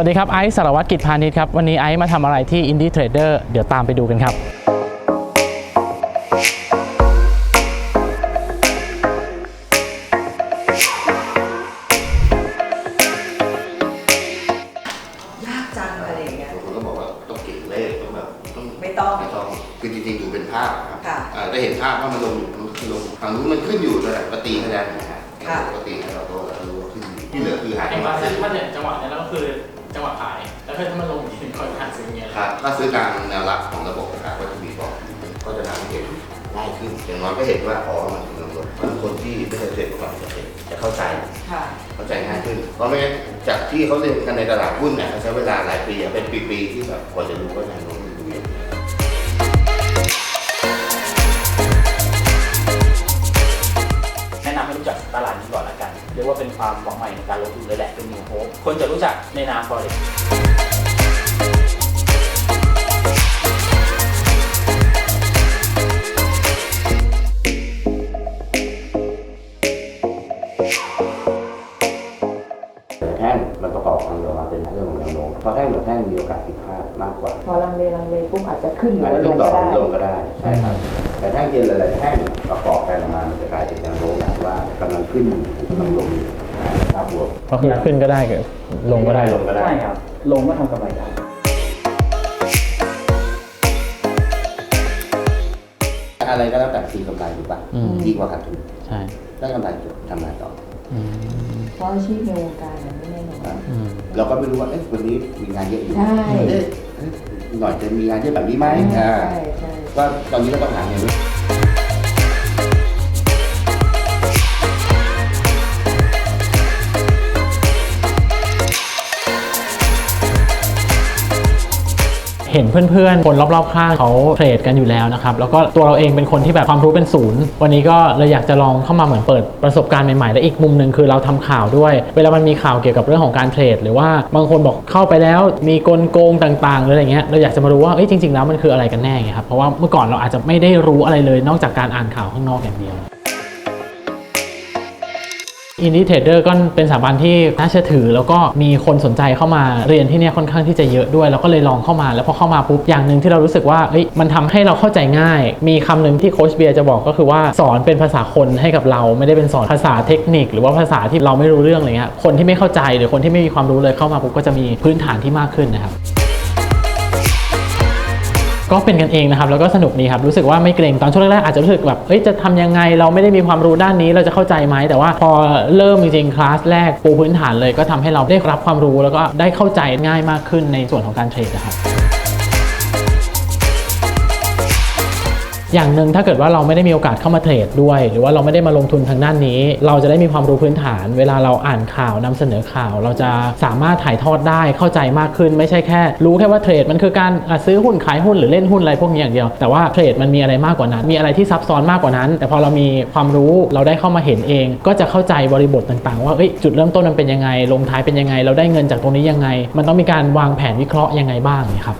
วัสดีครับไอซ์สารวัตรกิจพาณิชย์ครับวันนี้ไอซ์มาทำอะไรที่ Indie Trader เดี๋ยวตามไปดูกันครับยากจังอะไรอย่างเงี้ย บางคนก็บอกว่าต้องเก่งเลขต้องแบบต้องไม่ต้อง ไม่ต้องคือจริงๆดูเป็นภาพครับค่ะอ่าได้เห็นภาพว่ามันลงอยู่มันขึ้นลงฝั่งนู้นมันขึ้นอยู่ระดับปฏิคะแนนนะฮะค่ะ ปฏิให้เราก็รู้ว่าขึ้นอยู่ที่เหลือคือหาไอ้จังหบาวะเซซื้นอถ้าเนี่ยจังหวะเนี้แล้วก็คือ จังหวะขาย แล้วถ้ามันลงอีกทีก็หาซื้ออย่างเงี้ยครับถ้าซื้อตามแนวรับของระบบนะครับก็จะมีบอกก็จะทำให้เห็นง่ายขึ้นอย่างน้อยก็เห็นว่าอ๋อมันถึงลงลงบางคนที่ไม่เคยเทรดมาก่อนจะเห็นจะเข้าใจค่ะเข้าใจง่ายขึ้น เพราะไม่งั้นจากที่เขาเรียนกันในตลาดหุ้นเนี่ยเขาใช้เวลาหลายปีอะเป็นปีๆที่แบบกว่าจะรู้ว่าแนวโน้มมันดูยังไงแนะนำให้รู้จักตลาดนี้ก่อนละกันเรียกว่าเป็นความหวังใหม่ในการลงทุนเลยแหละเป็นนิวโฮปคนจะรู้จักในนาม Forex แท่งมันประกอบกันออกมาเป็นเรื่องของแนวโน้มเพราะแท่งกับแท่งมีโอกาสผิดพลาดมากกว่าพอลังเลลังเลปุ๊บอาจจะขึ้นหรือาจอจะลขึ้นงต่อก็ได้ลงก็ได้ใช่ครับแต่แท่งเย็นหลายๆแท่งประกอบ ขึ้นอยู่กำลังลงอยู่ภาพบวกก็คือขึ้นก็ได้กับลงก็ได้ลงก็ได้ใช่ครับ ลงก็ทำกำไรได้อะไรก็แล้วแต่ทีกำไรถูกป่ะอืมดีกว่าขาดทุนใช่ได้กำไรจบทำงานต่ออืมเพราะอาชีพในวงการมันไม่แน่นอนอะอืมเราก็ไม่รู้ว่าเอ๊ะวันนี้มีงานเยอะอยู่ใช่เอ๊ะเอ๊ะหน่อยจะมีงานเยอะแบบนี้ไหมอ่าใช่ใช่ก็ตอนนี้ก็ต้องหาเงิน ห็นเพื่อนๆ คนรอบๆข้างเขาเทรดกันอยู่แล้วนะครับ แล้วก็ตัวเราเองเป็นคนที่แบบความรู้เป็นศูนย์ วันนี้ก็เลยอยากจะลองเข้ามาเหมือนเปิดประสบการณ์ใหม่ๆ และอีกมุมหนึ่งคือเราทำข่าวด้วย เวลามันมีข่าวเกี่ยวกับเรื่องของการเทรด หรือว่าบางคนบอกเข้าไปแล้วมีกลโกงต่างๆหรืออะไรเงี้ยเราอยากจะมารู้ว่าเอ้ยจริงๆแล้วมันคืออะไรกันแน่ไงครับเพราะว่าเมื่อก่อนเราอาจจะไม่ได้รู้อะไรเลยนอกจากการอ่านข่าวข้างนอกอย่างเดียว อินดี้เทรดเดอร์ก็เป็นสถาบันที่น่าเชื่อถือ แล้วก็มีคนสนใจเข้ามาเรียนที่นี่ค่อนข้างที่จะเยอะด้วย แล้วก็เลยลองเข้ามา แล้วพอเข้ามาปุ๊บ อย่างหนึ่งที่เรารู้สึกว่าเอ้ยมันทำให้เราเข้าใจง่าย มีคำหนึ่งที่โค้ชเบียร์จะบอกก็คือว่าสอนเป็นภาษาคนให้กับเราไม่ได้เป็นสอนภาษาเทคนิค หรือว่าภาษาที่เราไม่รู้เรื่องอะไรเงี้ยคนที่ไม่เข้าใจหรือคนที่ไม่มีความรู้เลยเข้ามาปุ๊บก็จะมีพื้นฐานที่มากขึ้นนะครับ ก็เป็นกันเองนะครับแล้วก็สนุกดีครับรู้สึกว่าไม่เกรงตอนช่วงแรกๆอาจจะรู้สึกแบบเอ้ยจะทำยังไงเราไม่ได้มีความรู้ด้านนี้เราจะเข้าใจไหมแต่ว่าพอเริ่มจริงๆคลาสแรกปูพื้นฐานเลย ก็ทำให้เราได้รับความรู้แล้วก็ได้เข้าใจง่ายมากขึ้นในส่วนของการเทรดนะครับ อย่างหนึ่งถ้าเกิดว่าเราไม่ได้มีโอกาสเข้ามาเทรดด้วย หรือว่าเราไม่ได้มาลงทุนทางด้านนี้ เราจะได้มีความรู้พื้นฐาน เวลาเราอ่านข่าวนำเสนอข่าว เราจะสามารถถ่ายทอดได้เข้าใจมากขึ้น ไม่ใช่แค่ รู้แค่ว่าเทรดมันคือการซื้อหุ้นขายหุ้นหรือเล่นหุ้นอะไรพวกนี้อย่างเดียว แต่ว่าเทรดมันมีอะไรมากกว่านั้น มีอะไรที่ซับซ้อนมากกว่านั้น แต่พอเรามีความรู้เราได้เข้ามาเห็นเอง ก็จะเข้าใจบริบทต่างๆ ว่าจุดเริ่มต้นมันเป็นยังไงลงท้ายเป็นยังไง เราได้เงินจากตรงนี้ยังไง มันต้องมีการวางแผนวิเคราะห์ยังไงบ้างครับ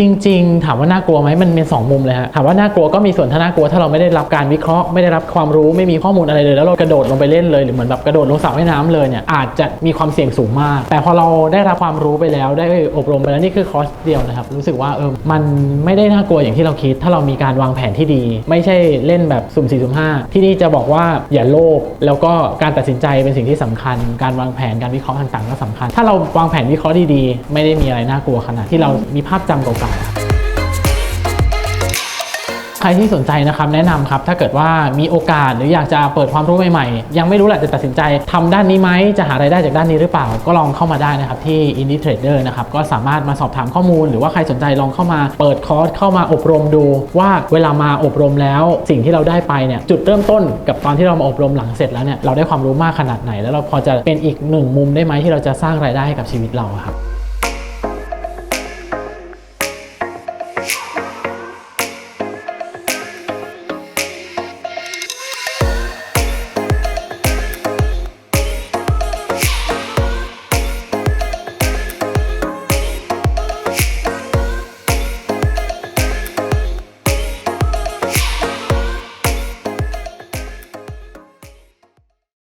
จริง ๆ ถามว่าน่ากลัวไหมมันมีสองมุมเลยฮะถามว่าน่ากลัวก็มีส่วนถ้าน่ากลัวถ้าเราไม่ได้รับการวิเคราะห์ไม่ได้รับความรู้ไม่มีข้อมูลอะไรเลย แล้วเรากระโดดลงไปเล่นเลยหรือเหมือนแบบกระโดดลงสระว่ายน้ำเลยเนี่ยอาจจะมีความเสี่ยงสูงมาก แต่พอเราได้รับความรู้ไปแล้วได้อบรมไปแล้วนี่คือคอร์สเดียวนะครับรู้สึกว่าเออมันไม่ได้น่ากลัวอย่างที่เราคิด ถ้าเรามีการวางแผนที่ดี ไม่ใช่เล่นแบบสุ่มสี่สุ่มห้าที่นี่จะบอกว่าอย่าโลภแล้วก็การตัดสินใจเป็นสิ่งที่สำคัญ การวางแผนการวิเคราะห์ต่างๆก็สำคัญ ถ้าเราวางแผนวิเคราะห์ดีๆ ไม่ได้มีอะไรน่ากลัวขนาดที่เรามีภาพจำเก่าใครที่สนใจนะครับแนะนำครับถ้าเกิดว่ามีโอกาสหรืออยากจะเปิดความรู้ใหม่ๆ ยังไม่รู้แหละจะตัดสินใจทำด้านนี้ไหมจะหารายได้จากด้านนี้หรือเปล่า ก็ลองเข้ามาได้นะครับที่ Indie Trader นะครับก็สามารถมาสอบถามข้อมูล หรือว่าใครสนใจลองเข้ามาเปิดคอร์สเข้ามาอบรมดู ว่าเวลามาอบรมแล้วสิ่งที่เราได้ไปเนี่ยจุดเริ่มต้นกับตอนที่เรามาอบรมหลังเสร็จแล้วเนี่ยเราได้ความรู้มากขนาดไหน แล้วเราพอจะเป็นอีกหนึ่งมุมได้ไหมที่เราจะสร้างรายได้ให้กับชีวิตเราครับ